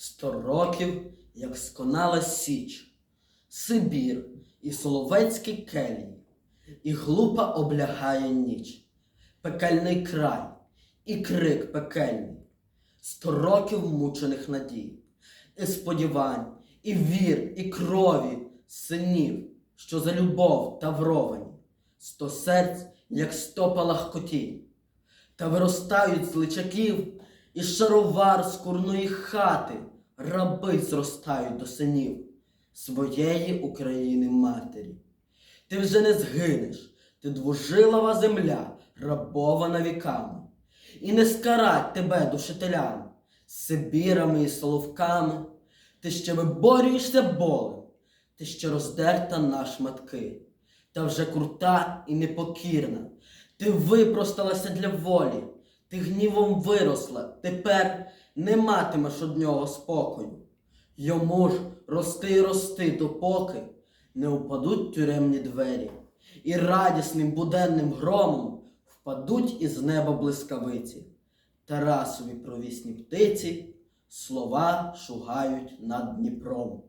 Сто років, як сконала Січ, Сибір і соловецькі келії, і глупа облягає ніч, пекельний край, і крик пекельний, сто років мучених надій, і сподівань, і вір, і крові синів, що за любов тавровані, сто серць, як сто палахкотінь, та виростають з личаків, і шаровар з курної хати раби зростають до синів своєї України матері. Ти вже не згинеш, ти двожилова земля, рабована віками, і не скарать тебе душителям, Сибірами і соловками, ти ще виборюєшся болем, ти ще роздерта на шматки, та вже крута і непокірна, ти випросталася для волі, ти гнівом виросла, тепер не матимеш од нього спокою. Йому ж рости й рости, допоки не упадуть тюремні двері, і радісним буденним громом впадуть із неба блискавиці. Тарасові провісні птиці слова шугають над Дніпром.